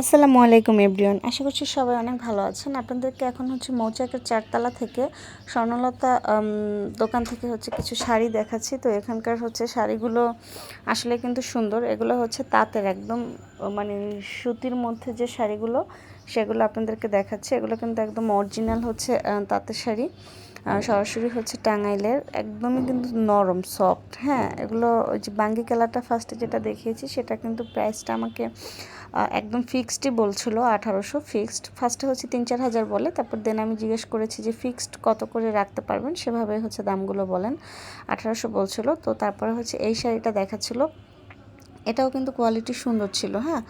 আসসালামু আলাইকুম, এভরিওয়ান। আশা করছি সবাই অনেক ভালো আছেন। আপনাদেরকে এখন হচ্ছে মৌচাকের চারতলা থেকে স্বর্ণলতা দোকান থেকে হচ্ছে কিছু শাড়ি দেখাচ্ছি। তো এখানকার হচ্ছে শাড়িগুলো আসলে কিন্তু সুন্দর। এগুলো হচ্ছে তাঁতের একদম মানে সুতির মধ্যে যে শাড়িগুলো, সেগুলো আপনাদেরকে দেখাচ্ছি। এগুলো কিন্তু একদম অরিজিনাল হচ্ছে তাঁতের শাড়ি। সরাসরি হচ্ছে টাঙ্গাইলের একদমই কিন্তু নরম সফট হ্যাঁ? এগুলো ওই যে বাঙ্গি কালারটা ফার্স্টে যেটা দেখিয়েছি, সেটা কিন্তু প্রাইসটা আমাকে একদম ফিক্সডই বলছিল, আঠারোশো ফিক্সড ফার্স্টে হচ্ছে তিন চার হাজার বলে, তারপর দেন আমি জিজ্ঞেস করেছি যে ফিক্সড কত করে রাখতে পারবেন? সেভাবে হচ্ছে দামগুলো বলেন, আঠারোশো বলছিল। তো তারপরে হচ্ছে এই শাড়িটা দেখাচ্ছিল এটাও কিন্তু কোয়ালিটি সুন্দর ছিল হ্যাঁ?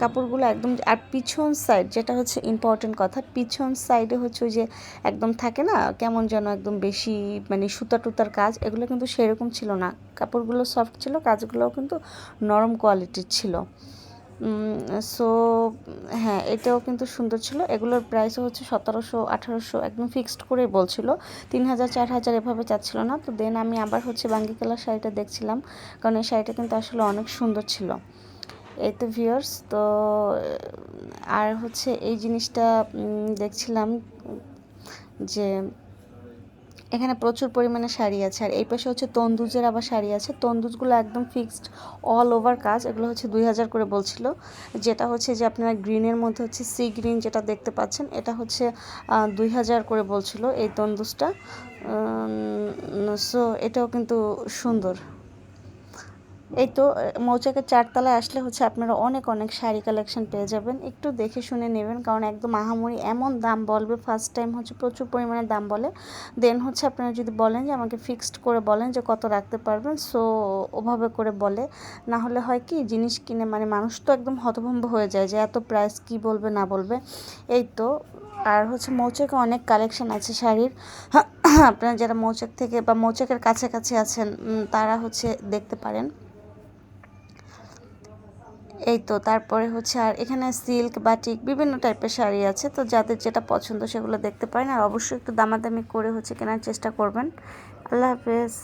কাপড়গুলো একদম, আর পিছন সাইড যেটা হচ্ছে ইম্পর্টেন্ট কথা, পিছন সাইডে হচ্ছে ওই যে একদম থাকে না, কেমন যেন একদম বেশি মানে সুতা টুতার কাজ, এগুলো কিন্তু সেরকম ছিল না। কাপড়গুলো সফট ছিল, কাজগুলোও কিন্তু নরম কোয়ালিটির ছিল। সো হ্যাঁ এটাও কিন্তু সুন্দর ছিল। এগুলোর প্রাইসও হচ্ছে সতেরোশো, আঠারোশো একদম ফিক্সড করে বলছিল। তিন হাজার, চার হাজার এভাবে চাচ্ছিল না। তো দেন আমি আবার হচ্ছে বাঙ্গি কালার শাড়িটা দেখছিলাম। কারণ এই শাড়িটা কিন্তু আসলে অনেক সুন্দর ছিল। এই তো ভিউয়ার্স তো, আর হচ্ছে এই জিনিসটা দেখছিলাম যে এখানে প্রচুর পরিমাণে শাড়ি আছে। আর এই পাশে হচ্ছে তন্দুজের আবার শাড়ি আছে। তন্দুজগুলো একদম ফিক্সড অল ওভার কাজ। এগুলো হচ্ছে দুই হাজার করে বলছিল। যেটা হচ্ছে যে আপনারা গ্রিনের মধ্যে হচ্ছে সি গ্রিন যেটা দেখতে পাচ্ছেন, এটা হচ্ছে দুই হাজার করে বলছিল এই তন্দুজটা। সো এটাও কিন্তু সুন্দর। এই তো মৌচাকের চারতলায় আসলে হচ্ছে আপনারা অনেক অনেক শাড়ি কালেকশন পেয়ে যাবেন। একটু দেখে শুনে নেবেন, কারণ একদম আহামরি এমন দাম বলবে ফার্স্ট টাইম হচ্ছে প্রচুর পরিমাণে দাম বলে। দেন হচ্ছে আপনারা যদি বলেন যে আমাকে ফিক্সড করে বলেন যে কত রাখতে পারবেন সো ওভাবে করে বলে। না হলে হয় কি, জিনিস কিনে মানে মানুষ তো একদম হতভম্ব হয়ে যায় যে এত প্রাইস কি বলবে, না বলবে। এই তো, আর হচ্ছে মৌচাকে অনেক কালেকশন আছে শাড়ির। আপনারা যারা মৌচাক থেকে বা মৌচাকের কাছাকাছি আছেন তারা হচ্ছে দেখতে পারেন। এই তো, তারপরে হচ্ছে আর এখানে সিল্ক বাটিক বিভিন্ন টাইপের শাড়ি আছে, তো যাদের যেটা পছন্দ সেগুলো দেখতে পারেন, আর অবশ্যই একটু দামাদামি করে হচ্ছে কেনার চেষ্টা করবেন। আল্লাহ হাফেজ।